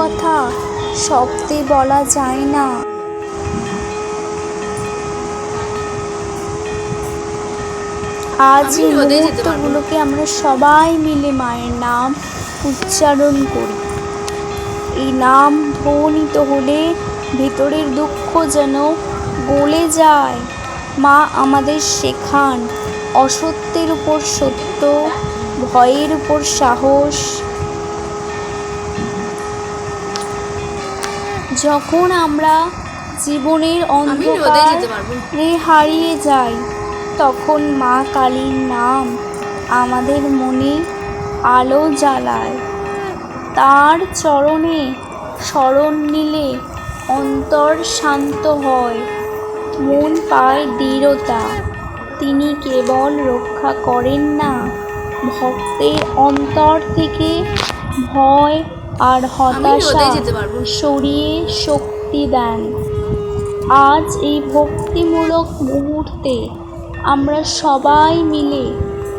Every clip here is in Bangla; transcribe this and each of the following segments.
কথা শব্দে বলা যায় না। আজ এই। মুহূর্তগুলোকে আমরা সবাই মিলে মায়ের নাম উচ্চারণ করি। এই নাম ধ্বনিত হলে ভেতরের দুঃখ যেন গলে যায়। মা আমাদের শেখান অসত্যের উপর সত্য ভয়ের উপর সাহস। যখন আমরা জীবনের অন্ধকার হারিয়ে যাই তখন মা কালীর নাম আমাদের মনে আলো জ্বালায়। তার চরণে শরণ নিলে অন্তর শান্ত হয় মন পায় দৃঢ়তা। তিনি কেবল রক্ষা করেন না ভক্তের অন্তর থেকে ভয় আর হতাশা সরিয়ে শক্তি দেন। আজ এই ভক্তিমূলক মুহূর্তে আমরা সবাই মিলে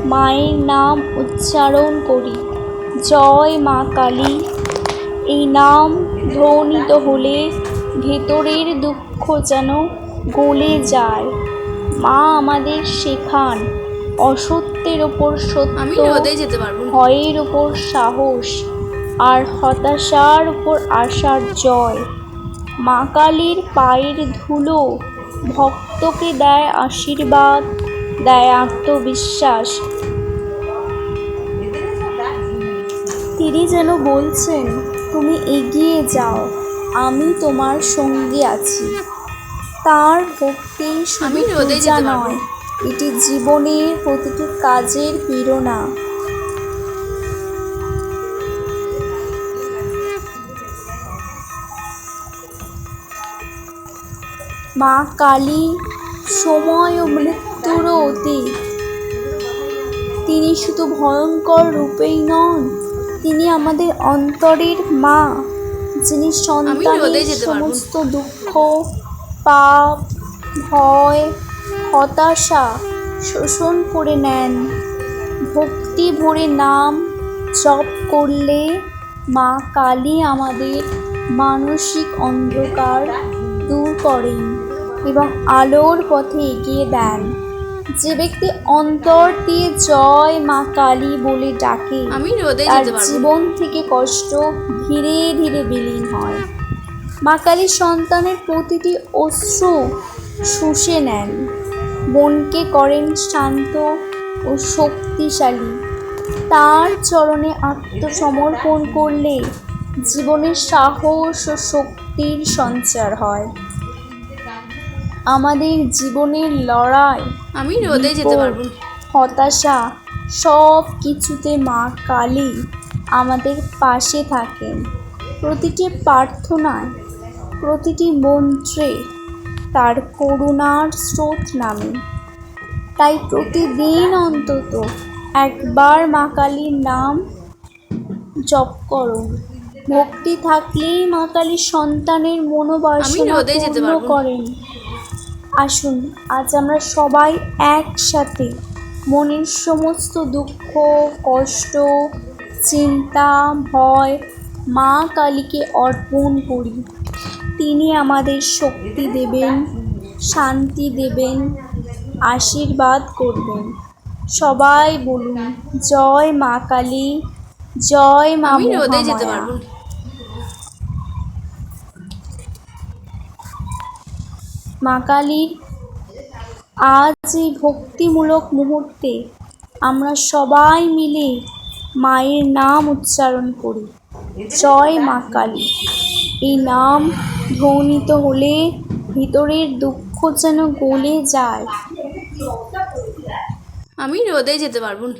মায়ের নাম উচ্চারণ করি জয় মা কালী। এই নাম ধ্বনিত হলে ভেতরের দুঃখ যেন গলে যায়। মা আমাদের শেখান অসত্যের ওপর সত্য ভয়ের উপর সাহস। আর হতাশার উপর আশার জয়। মা কালীর পায়ের ধুলো ভক্তকে দেয় আশীর্বাদ দেয় আত্মবিশ্বাস। তিনি যেন বলছেন তুমি এগিয়ে যাও আমি তোমার সঙ্গে আছি। তার ভক্তি শুধু পূজা নয় এটি জীবনের প্রতিটি কাজের প্রেরণা। মা কালী সময় ও মৃত্যুরও অতীত। তিনি শুধু ভয়ঙ্কর রূপেই নন তিনি আমাদের অন্তরের মা যিনি সন্তানের। সমস্ত দুঃখ পাপ ভয় হতাশা শোষণ করে নেন। ভক্তি ভরে নাম জপ করলে মা কালী আমাদের মানসিক অন্ধকার দূর করেন। এবং আলোর পথে এগিয়ে দেন। যে ব্যক্তি অন্তর দিয়ে জয় মা কালী বলে ডাকে আমি রোদে তার। জীবন থেকে কষ্ট ধীরে ধীরে বিলীন হয়। মা কালীর সন্তানের প্রতিটি অশ্রু শুষে নেন। মনকে করেন শান্ত ও শক্তিশালী। তার চরণে আত্মসমর্পণ করলে জীবনের সাহস ও শক্তির সঞ্চার হয়। আমাদের জীবনের লড়াই আমি রোদে যেতে পারব না। হতাশা সব কিছুতে মা কালী আমাদের পাশে থাকেন প্রতিটি প্রার্থনায় প্রতিটি মন্ত্রে তার করুণার স্রোত নামে তাই প্রতিদিন অন্তত একবার মা কালীর নাম জপ করো ভক্তি থাকলেই মা কালীর সন্তানের আমি মনোবাসনা রোদে যেতে পূর্ণ পারব না। করেন আসুন আজ আমরা সবাই একসাথে মনের সমস্ত দুঃখ কষ্ট চিন্তা ভয় মা কালীকে অর্পণ করি। তিনি আমাদের শক্তি দেবেন শান্তি দেবেন আশীর্বাদ করবেন। সবাই বলুন জয় মা কালী জয় মা রোদে যেতে। পারব মা কালীর আজ এই ভক্তিমূলক মুহূর্তে আমরা সবাই মিলে মায়ের নাম উচ্চারণ করি। জয় মা কালী এই নাম ধ্বনিত হলে ভিতরের দুঃখ যেন গলে যায়। আমি রোদে যেতে পারব না।